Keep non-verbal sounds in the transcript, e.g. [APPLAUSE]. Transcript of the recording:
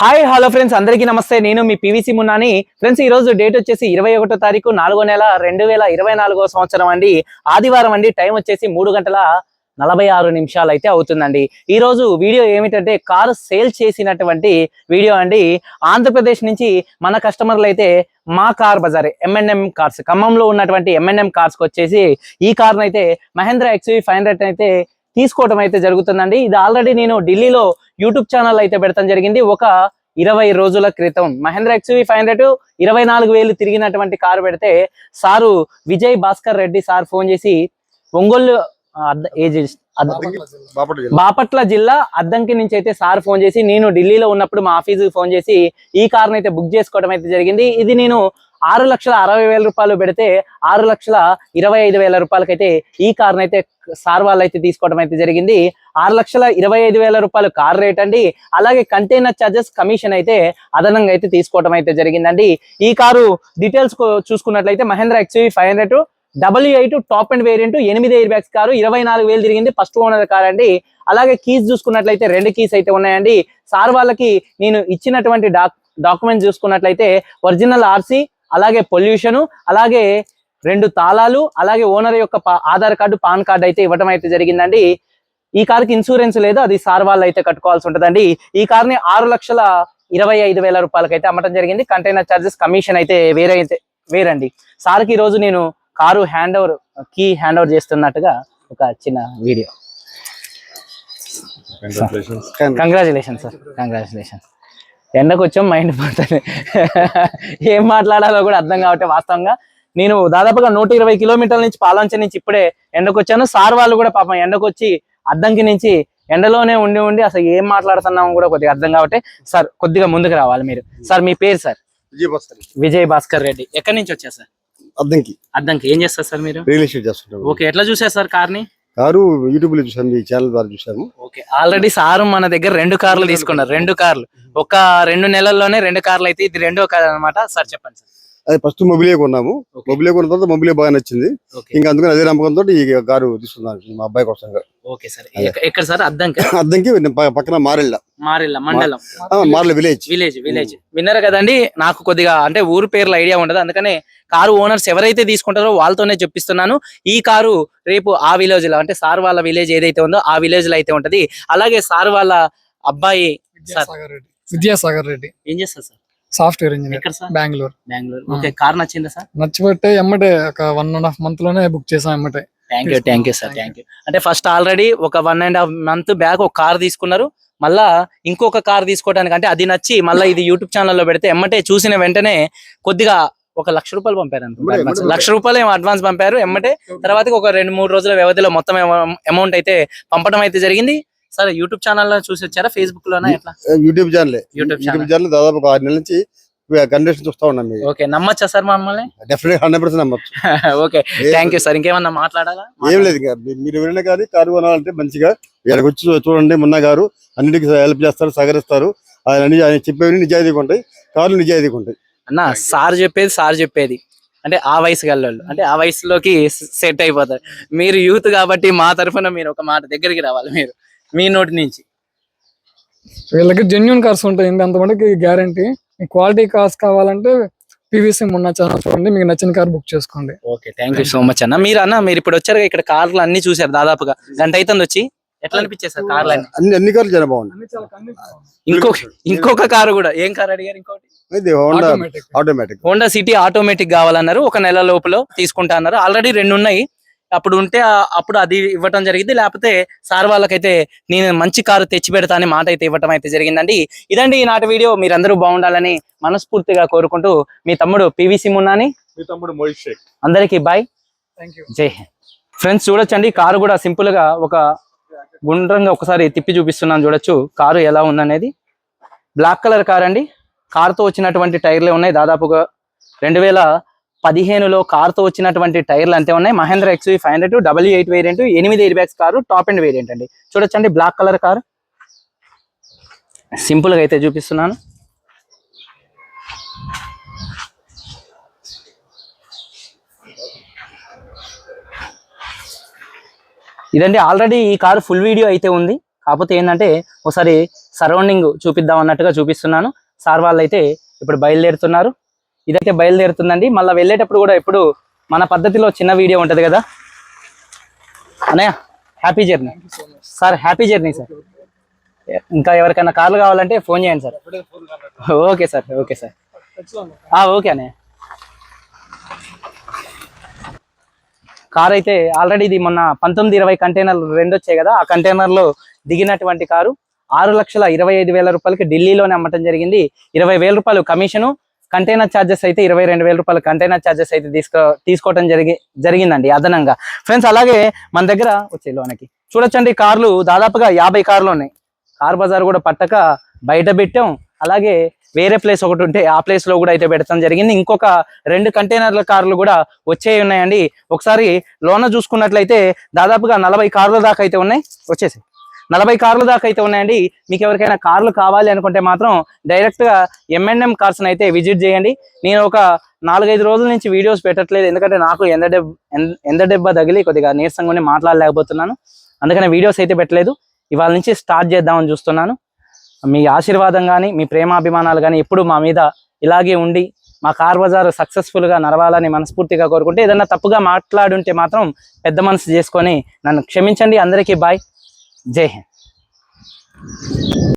Hi hello friends. అందరికీ నమస్తే. నేను మీ పివిసి మున్నాని. ఫ్రెండ్స్ ఈ రోజు డేట్ వచ్చేసి ఇరవై ఒకటో తారీఖు నాలుగో నెల రెండు వేల ఇరవై నాలుగో సంవత్సరం అండి. ఆదివారం అండి. టైం వచ్చేసి మూడు గంటల నలభై ఆరు నిమిషాలు అయితే అవుతుందండి. ఈ రోజు వీడియో ఏమిటంటే కారు సేల్ చేసినటువంటి వీడియో అండి. ఆంధ్రప్రదేశ్ నుంచి మన కస్టమర్లు అయితే మా car Bazar M&M M&M cars. ఖమ్మంలో ఉన్నటువంటి M&M ఎంఎన్ఎం కార్స్కి వచ్చేసి ఈ కార్ను అయితే మహేంద్ర ఎక్స్వీ ఫైవ్ హండ్రెడ్ అయితే తీసుకోవడం అయితే జరుగుతుందండి. ఇది ఆల్రెడీ నేను ఢిల్లీలో యూట్యూబ్ ఛానల్ అయితే పెడతాం జరిగింది. ఒక ఇరవై రోజుల క్రితం మహేంద్ర ఎక్స్వి ఫైవ్ హండ్రెడ్ ఇరవై నాలుగు వేలు తిరిగినటువంటి కారు పెడితే sir Vijay Bhaskar Reddy sir phone చేసి ఒంగోలు ఏజ్ బాపట్ల జిల్లా. బాపట్ల జిల్లా అద్దంకి నుంచి అయితే సార్ ఫోన్ చేసి నేను ఢిల్లీలో ఉన్నప్పుడు మా ఆఫీస్కి ఫోన్ చేసి ఈ కార్ని అయితే బుక్ చేసుకోవడం అయితే జరిగింది. ఇది నేను ఆరు లక్షల అరవై వేల రూపాయలు పెడితే ఆరు లక్షల ఇరవై ఐదు వేల రూపాయలకైతే ఈ కార్ని అయితే సార్ వాళ్ళు అయితే తీసుకోవడం అయితే జరిగింది. ఆరు లక్షల ఇరవై ఐదు వేల రూపాయలు కార్ రేట్ అండి. అలాగే కంటైనర్ చార్జెస్ కమిషన్ అయితే అదనంగా అయితే తీసుకోవడం అయితే జరిగిందండి. ఈ కారు డీటెయిల్స్ చూసుకున్నట్లయితే Mahindra XUV five hundred W eight top and variant ఎనిమిది ఎయిర్ బ్యాగ్స్ కారు ఇరవై నాలుగు వేలు తిరిగింది ఫస్ట్ ఓనర్ కార్ అండి. అలాగే కీస్ చూసుకున్నట్లయితే రెండు కీస్ అయితే ఉన్నాయండి. సార్ వాళ్ళకి నేను ఇచ్చినటువంటి డాక్ డాక్యుమెంట్ చూసుకున్నట్లయితే ఒరిజినల్ ఆర్సీ అలాగే పొల్యూషన్ అలాగే రెండు తాళాలు అలాగే ఓనర్ యొక్క ఆధార్ కార్డు పాన్ కార్డు అయితే ఇవ్వడం అయితే జరిగిందండి. ఈ కార్కి ఇన్సూరెన్స్ లేదు అది సార్ వాళ్ళు అయితే కట్టుకోవాల్సి ఉంటుందండి. ఈ కార్ని ఆరు లక్షల ఇరవై ఐదు వేల రూపాయలకైతే అమ్మటం జరిగింది. కంటైనర్ చార్జెస్ కమిషన్ అయితే వేరే అయితే వేరండి. సార్కి ఈరోజు రోజు నేను car hand over key hand over చేస్తున్నట్టుగా ఒక చిన్న వీడియో. కంగ్రాచులేషన్ సార్ కంగ్రాచులేషన్ ఎండకు వచ్చాం మైండ్ పోతుంది. ఏం మాట్లాడాలో కూడా అర్థం కావట్టే వాస్తవంగా. నేను దాదాపుగా నూట ఇరవై కిలోమీటర్ల నుంచి పాలంచ నుంచి ఇప్పుడే ఎండకు వచ్చాను. సార్ వాళ్ళు కూడా పాపం ఎండకు వచ్చి అద్దంకి నుంచి ఎండలోనే ఉండి ఉండి అసలు ఏం మాట్లాడుతున్నామో కూడా కొద్దిగా అర్థం కాబట్టి సార్ కొద్దిగా ముందుకు రావాలి మీరు. సార్ మీ పేరు సార్? విజయభాస్కర్ విజయ్ భాస్కర్ రెడ్డి. ఎక్కడి నుంచి వచ్చారు సార్? అద్దంకి. అద్దంకి. ఏం చేస్తారు సార్ మీరు? రియల్ ఎస్టేట్ చేస్తుంటాం. ఓకే ఎట్లా చూసారు సార్ కార్ని? కారు యూట్యూబ్లో చూసాము మీ ఛానల్ ద్వారా చూసాము. ఓకే ఆల్రెడీ సారు మన దగ్గర రెండు కార్లు తీసుకున్నారు. రెండు కార్లు. ఒక రెండు నెలల్లోనే రెండు కార్లు అయితే ఇది రెండో కార్ అనమాట సార్ చెప్పండి సార్. అది ఫస్ట్ మొబిలే కొన్నాము. మొబిలే కొన్న తర్వాత మొబిలే బాగా నచ్చింది. ఇంకా అందుకని అదే నమ్మకంతో ఈ కారు తీసుకున్నాను మా అబ్బాయి కోసం. Okay sir. ఎక్క- ఎక్కడ సార్? [LAUGHS] అద్దంకి? అద్దంకి పక్కన మారెళ్ళ. మారిల్ల మండలం. విలేజ్. Village village. విన్నారు కదండి? నాకు కొద్దిగా అంటే ఊరు పేర్లు ఐడియా ఉండదు. అందుకనే కారు ఓనర్స్ ఎవరైతే తీసుకుంటారో వాళ్ళతోనే చెప్పిస్తున్నాను. ఈ కారు రేపు ఆ విలేజ్లో అంటే సార్ వాళ్ళ విలేజ్ ఏదైతే ఉందో ఆ విలేజ్లో అయితే ఉంటది. అలాగే సార్ వాళ్ళ అబ్బాయి విద్యాసాగర్ రెడ్డి. విద్యాసాగర్ రెడ్డి. ఏం చేస్తారు sir? Software engineer. Bengaluru. Bengaluru. Okay car నచ్చిందా సార్? నచ్చిబట్టే ఎమ్మటే ఒక వన్ అండ్ హాఫ్ మంత్లోనే బుక్ చేసాం ఎమ్మటే. Thank you thank you sir thank you అంటే ఫస్ట్ ఆల్రెడీ ఒక one and half month back ఒక కార్ తీసుకున్నారు. మళ్ళా ఇంకొక కార్ తీసుకోవడానికి అంటే అది నచ్చి మళ్ళీ ఇది యూట్యూబ్ ఛానల్లో పెడితే ఎమ్మటే చూసిన వెంటనే కొద్దిగా ఒక లక్ష రూపాయలు పంపారు. ఎమ్మటే. లక్ష రూపాయలు ఏమో అడ్వాన్స్ పంపారు. ఎమ్మటే తర్వాత ఒక రెండు మూడు రోజుల వ్యవధిలో మొత్తం అమౌంట్ అయితే పంపడం అయితే జరిగింది. సార్ యూట్యూబ్ ఛానల్లో చూసి వచ్చారా? ఫేస్బుక్ లోనా? ఎట్లా? YouTube channel YouTube channel YouTube channel దాదాపు ఒక ఆరు నెలల నుంచి కండిషన్ చూస్తా ఉన్నాం మీకు ఓకే నమ్మచ్చా సార్ మమ్మల్ని? డెఫినెట్ హండ్రెడ్ పర్సెంట్ నమ్మచ్చు. ఓకే థ్యాంక్ యూ సార్ ఇంకేమన్నా మాట్లాడాలా? ఏం లేదు ఇంకా. మీరు ఎవరైనా కానీ కారు కొనాలంటే మంచిగా ఇక్కడికి వచ్చి చూడండి మున్న గారు అన్నిటికీ హెల్ప్ చేస్తారు సహకరిస్తారు. ఆయన ఆయన చెప్పేవి నిజాయితీగా ఉంటాయి కార్లు నిజాయితీగా ఉంటాయి. అన్న సార్ చెప్పేది సార్ చెప్పేది. అంటే ఆ వయసు గల్లోళ్ళు అంటే ఆ వయసులోకి సెట్ అయిపోతారు. మీరు యూత్ కాబట్టి మా తరఫున మీరు ఒక మాట దగ్గరికి రావాలి మీరు మీ నోటి నుంచి. వీళ్ళకి జెన్యున్ కార్స్ ఉంటాయి అంతమందికి గ్యారంటీ మీకు క్వాలిటీ కార్స్ కావాలంటే పీవీసీ మొన్న ఛానల్ చూడండి. మీకు నచ్చిన కార్ బుక్ చేసుకోండి. Okay thank you so much అన్న. మీరు అన్న మీరు ఇప్పుడు వచ్చారు ఇక్కడ కార్లు అన్ని చూసారు దాదాపుగా. గంట అవుతుంది వచ్చి. ఎట్లా అనిపించాయి సార్ కార్లు అన్ని? అన్ని అన్ని కార్లు చాలా బాగుంటాయి ఇంకొక ఇంకొక కారు కూడా. ఏం కార్ అడిగారు ఇంకోటి? ఇది Honda Automatic. Automatic Honda City automatic కావాలన్నారు. ఒక నెల లోపల తీసుకుంటా అన్నారు. ఆల్రెడీ రెండు ఉన్నాయి. అప్పుడు ఉంటే అప్పుడు అది ఇవ్వటం జరిగింది. లేకపోతే సార్ వాళ్ళకైతే నేను మంచి కారు తెచ్చి పెడతా అని మాట అయితే ఇవ్వటం అయితే జరిగిందండి. ఇదండి ఈనాటి వీడియో. మీరందరూ బాగుండాలని మనస్ఫూర్తిగా కోరుకుంటూ మీ తమ్ముడు పివిసి మున్నాని మీ తమ్ముడు మోహిత్ షేక్. అందరికీ బాయ్. జై హింద్. ఫ్రెండ్స్ చూడొచ్చండి కారు కూడా సింపుల్గా ఒక గుండ్రంగా ఒకసారి తిప్పి చూపిస్తున్నాను చూడొచ్చు. కారు ఎలా ఉందనేది. బ్లాక్ కలర్ కార్ అండి. కారుతో వచ్చినటువంటి టైర్లే ఉన్నాయి. దాదాపుగా రెండు వేల పదిహేనులో కార్తో వచ్చినటువంటి టైర్లు అంతే ఉన్నాయి. Mahindra X five hundred W eight variant ఎనిమిది air bags car top and variant అండి. చూడొచ్చండి బ్లాక్ కలర్ కారు. సింపుల్గా అయితే చూపిస్తున్నాను. ఇదండి ఆల్రెడీ ఈ కారు ఫుల్ వీడియో అయితే ఉంది. కాకపోతే ఏంటంటే ఒకసారి సరౌండింగ్ చూపిద్దాం అన్నట్టుగా చూపిస్తున్నాను. సార్ వాళ్ళు అయితే ఇప్పుడు బయలుదేరుతున్నారు. ఇదైతే బయలుదేరుతుందండి. మళ్ళీ వెళ్ళేటప్పుడు కూడా ఇప్పుడు మన పద్ధతిలో చిన్న వీడియో ఉంటుంది కదా? అన్నయ్య happy journey sir happy journey sir ఇంకా ఎవరికైనా కార్లు కావాలంటే ఫోన్ చేయండి sir okay sir okay sir okay అన్నయ్య. కార్ అయితే ఆల్రెడీ ఇది మొన్న పంతొమ్మిది ఇరవై కంటైనర్లు రెండు వచ్చాయి కదా? ఆ కంటైనర్లో దిగినటువంటి కారు ఆరు లక్షల ఇరవై ఐదు వేల రూపాయలకి ఢిల్లీలోనే అమ్మటం జరిగింది. ఇరవై వేల రూపాయలు కమిషను కంటైనర్ ఛార్జెస్ అయితే ఇరవై రెండు వేల రూపాయలు కంటైనర్ ఛార్జెస్ అయితే తీసుకో తీసుకోవడం జరిగి జరిగిందండి అదనంగా. ఫ్రెండ్స్ అలాగే మన దగ్గర వచ్చే లోనకి. చూడొచ్చండి కార్లు దాదాపుగా యాభై కార్లు ఉన్నాయి. కార్ బజార్ కూడా పట్టక బయట పెట్టాం. అలాగే వేరే ప్లేస్ ఒకటి ఉంటే ఆ ప్లేస్లో కూడా అయితే పెడతాం జరిగింది. ఇంకొక రెండు కంటైనర్ల కార్లు కూడా వచ్చే ఉన్నాయండి. ఒకసారి లోన చూసుకున్నట్లయితే దాదాపుగా నలభై కార్ల దాకా అయితే ఉన్నాయి. వచ్చేసి నలభై కార్లు దాకా అయితే ఉన్నాయండి. మీకు ఎవరికైనా కార్లు కావాలి అనుకుంటే మాత్రం డైరెక్ట్గా ఎంఎన్ఎం కార్స్ అయితే విజిట్ చేయండి. నేను ఒక నాలుగైదు రోజుల నుంచి వీడియోస్ పెట్టట్లేదు. ఎందుకంటే నాకు ఎండ డెబ్ ఎన్- ఎండ దెబ్బ తగిలి కొద్దిగా నీరసంగా ఉండి మాట్లాడలేకపోతున్నాను. అందుకని వీడియోస్ అయితే పెట్టలేదు. ఇవాళ నుంచి స్టార్ట్ చేద్దామని చూస్తున్నాను. మీ ఆశీర్వాదం కానీ మీ ప్రేమాభిమానాలు కానీ ఎప్పుడు మా మీద ఇలాగే ఉండి మా కార్ బజార్ సక్సెస్ఫుల్గా నడవాలని మనస్ఫూర్తిగా కోరుకుంటే ఏదన్నా తప్పుగా మాట్లాడుంటే మాత్రం పెద్ద మనసు చేసుకొని నన్ను క్షమించండి. అందరికీ బాయ్ జై హింద్